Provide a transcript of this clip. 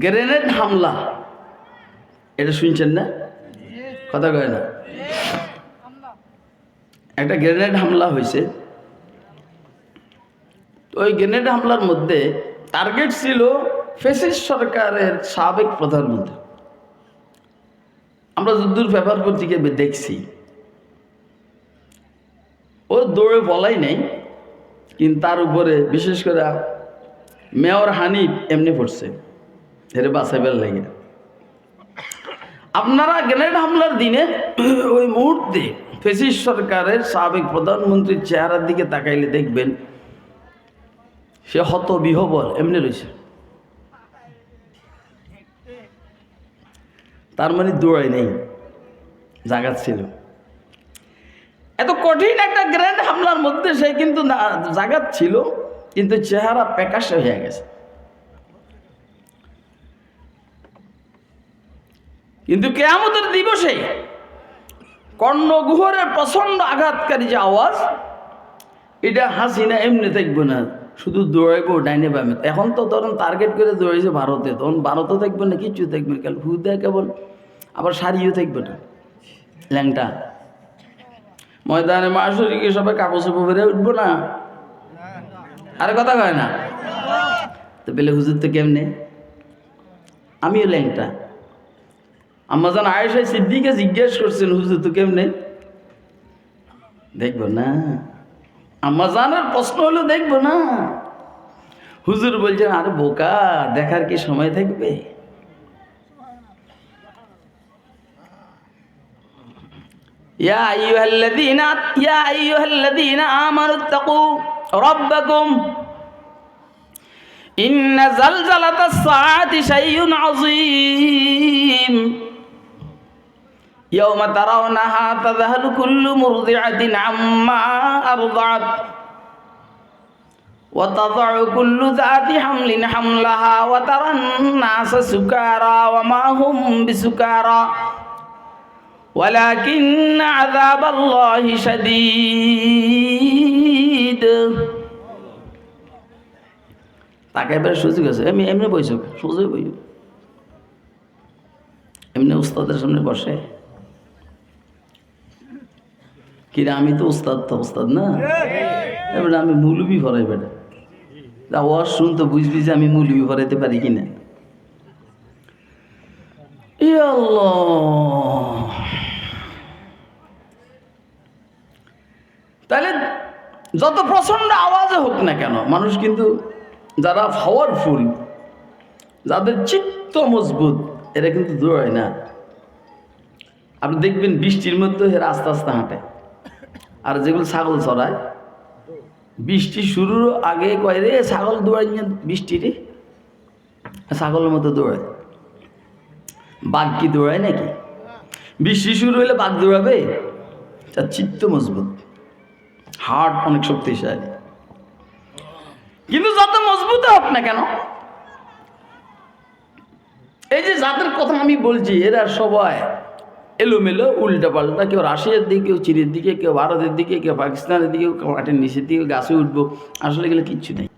Grenade হামলা। এটা শুনছেন না? কথা কয় না? একটা গ্রেনেড হামলা হয়েছে। তো ওই গ্রেনেড হামলার মধ্যে টার্গেট ছিল ফেসিস সরকারের সাবেক প্রধানমন্ত্রী। আমরা যদ্দূর পেপার পত্রিকা দেখছি। ও দৌড়ে বলাই নেই, কিন্তু তার উপরে বিশেষ করে মেয়র হানিফ এমনি পড়ছে। হেরে বাঁচাইবার লাগে আপনারা গ্রেনেড হামলার দিনে ওই মুহূর্তে ফেসিস সরকারের সাবেক প্রধানমন্ত্রীর চেহারার দিকে তাকাইলে দেখবেন, সে হত বিহবল এমনি রয়েছে। তার মানে দৌড়াই নেই, জাগাত ছিল। এত কঠিন একটা গ্র্যান্ড হামলার মধ্যে সে কিন্তু জাগাত ছিল, কিন্তু চেহারা প্যাকাশে হয়ে গেছে। কিন্তু কেয়ামতের দিবসে কর্ণগুহরের প্রচণ্ড আঘাতকারী যে আওয়াজ, এটা হাসিনা এমনি থাকবে না। শুধু দৌড়াইবো, ডাইনে বামে। এখন তো ধরুন টার্গেট করে দৌড়াইছে ভারতে। তখন ভারতও থাকবে না, কিচ্ছু থাকবে না। কেন হুদা কেবল, আবার শাড়িও থাকবে না। ল্যাংটা। ময়দানে মাসুরিকে সবাই কাপড় চোপড় বেড়ে উঠবো না। আরে কথা কয় না। তো বেলে হুজুর তো কেমনে? আমিও ল্যাংটা। আমাজন আয়েশা সিদ্দিকে জিজ্ঞেস করছেন হুজুর তো কেমনে দেখবো না আমাজানের প্রশ্ন হলো দেখবো না হুজুর বলছেন আরে বোকা দেখার কি সময় থাকবে يا أيها الذين يا أيها الذين آمنوا اتقوا ربكم إن زلزلة الساعة شيء عظيم يوم ترونها تذهل كل مرضعة عما أرضعت وتضع كل ذات حمل حملها وترى الناس سكارى وما هم بسكارى ولكن عذاب الله شديد তাকে এবারে সুযোগ আছে এমনি এমনি বইছো সুযোগ বই এমনি উস্তাদের সামনে বসে কিরে আমি তো ওস্তাদ তো উস্তাদ না? এবারে আমি মুলুবি ভরাই বেটা। তা ওয়াজ শুন তো বুঝবি যে আমি মুলুবি ভরাইতে পারি কিনা তাহলে যত প্রচণ্ড আওয়াজে হোক না কেন, মানুষ কিন্তু যারা পাওয়ারফুল যাদের চিত্ত মজবুত, এরা কিন্তু দৌড়ায় না। আপনি দেখবেন বৃষ্টির মধ্যে এরা আস্তে আস্তে হাঁটে। আর যেগুলো ছাগল চড়ায়, বৃষ্টি শুরুর আগে কয় রে, ছাগল দৌড়াই বৃষ্টি রে? ছাগলের মতো দৌড়ায়। বাঘ কি দৌড়ায় নাকি? বৃষ্টি শুরু হলে বাঘ দৌড়াবে? তার চিত্ত মজবুত। হার্ট অনেক শক্তিশালী। কিন্তু যত মজবুত হোক না কেন? এই যে যাদের কথা আমি বলছি, এরা সবাই এলোমেলো উল্টা পাল্টা, কেউ রাশিয়ার দিকে, কেউ চীনের দিকে, কেউ ভারতের দিকে, কেউ পাকিস্তানের দিকে, কেউ মাটির নিচের দিকে, গাছে উঠবো। আসলে গেলে কিচ্ছু নেই।